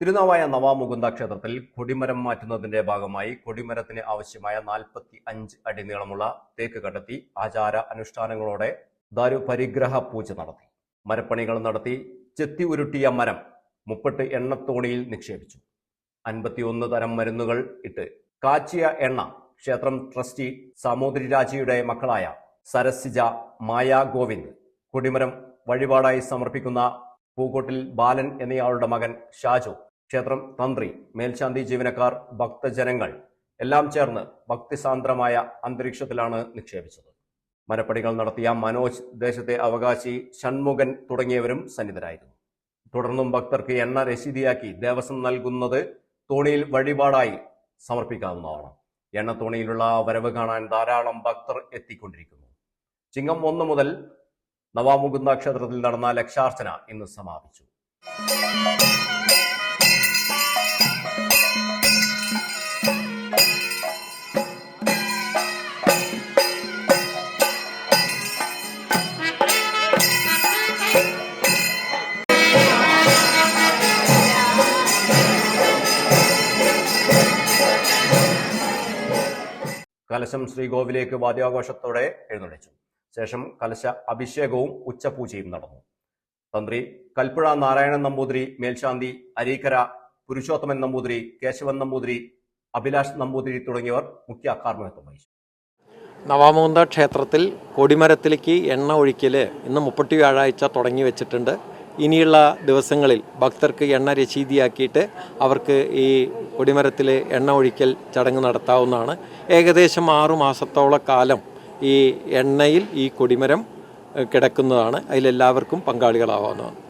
തിരുനാവായ നവാമുകുന്ദ ക്ഷേത്രത്തിൽ കൊടിമരം മാറ്റുന്നതിന്റെ ഭാഗമായി കൊടിമരത്തിന് ആവശ്യമായ നാൽപ്പത്തി അഞ്ച് അടി നീളമുള്ള തേക്ക് കണ്ടെത്തി ആചാര അനുഷ്ഠാനങ്ങളോടെ ദാരു പരിഗ്രഹ പൂജ നടത്തി. മരപ്പണികൾ നടത്തി ചെത്തി ഉരുട്ടിയ മരം മുപ്പട്ട് എണ്ണത്തോണിയിൽ നിക്ഷേപിച്ചു. അൻപത്തിയൊന്ന് തരം മരുന്നുകൾ ഇട്ട് കാച്ചിയ എണ്ണ ക്ഷേത്രം ട്രസ്റ്റി സാമൂതിരി രാജയുടെ മക്കളായ സരസിജ മായ ഗോവിന്ദ് കൊടിമരം വഴിപാടായി സമർപ്പിക്കുന്ന പൂക്കോട്ടിൽ ബാലൻ എന്നയാളുടെ മകൻ ഷാജു. ക്ഷേത്രം തന്ത്രി മേൽശാന്തി ജീവനക്കാർ ഭക്തജനങ്ങൾ എല്ലാം ചേർന്ന് ഭക്തിസാന്ദ്രമായ അന്തരീക്ഷത്തിലാണ് നിക്ഷേപിച്ചത്. മരപ്പണികൾ നടത്തിയ മനോജ് ദേശത്തെ അവകാശി ഷൺമുഖൻ തുടങ്ങിയവരും സന്നിധരായിരുന്നു. തുടർന്നും ഭക്തർക്ക് എണ്ണ രശീതിയാക്കി ദേവസ്വം നൽകുന്നത് തോണിയിൽ വഴിപാടായി സമർപ്പിക്കാവുന്നതാണ്. എണ്ണ തോണിയിലുള്ള വരവ് കാണാൻ ധാരാളം ഭക്തർ എത്തിക്കൊണ്ടിരിക്കുന്നു. ചിങ്ങം ഒന്ന് മുതൽ നവാമുകുന്ദ ക്ഷേത്രത്തിൽ നടന്ന ലക്ഷാർച്ചന ഇന്ന് സമാപിച്ചു. കലശം ശ്രീകോവിലേക്ക് വാദ്യാഘോഷത്തോടെ എഴുന്നള്ളിച്ചു. ശേഷം കലശ അഭിഷേകവും ഉച്ചപൂജയും നടന്നു. തന്ത്രി കൽപ്പുഴ നാരായണൻ നമ്പൂതിരി മേൽശാന്തി അരീക്കര പുരുഷോത്തമൻ നമ്പൂതിരി കേശവൻ നമ്പൂതിരി അഭിലാഷ് നമ്പൂതിരി തുടങ്ങിയവർ മുഖ്യ കാർമ്മികത്വം വഹിച്ചു. നവാമോന്ത ക്ഷേത്രത്തിൽ കൊടിമരത്തിലേക്ക് എണ്ണ ഒഴിക്കൽ ഇന്ന് മുപ്പത്തി വ്യാഴാഴ്ച തുടങ്ങി വെച്ചിട്ടുണ്ട്. ഇനിയുള്ള ദിവസങ്ങളിൽ ഭക്തർക്ക് എണ്ണ രശീതിയാക്കിയിട്ട് അവർക്ക് ഈ കൊടിമരത്തിൽ എണ്ണ ഒഴിക്കൽ ചടങ്ങ് നടത്താവുന്നതാണ്. ഏകദേശം ആറു മാസത്തോളം കാലം ഈ എണ്ണയിൽ ഈ കൊടിമരം കിടക്കുന്നതാണ്. അതിലെല്ലാവർക്കും പങ്കാളികളാവാവുന്നതാണ്.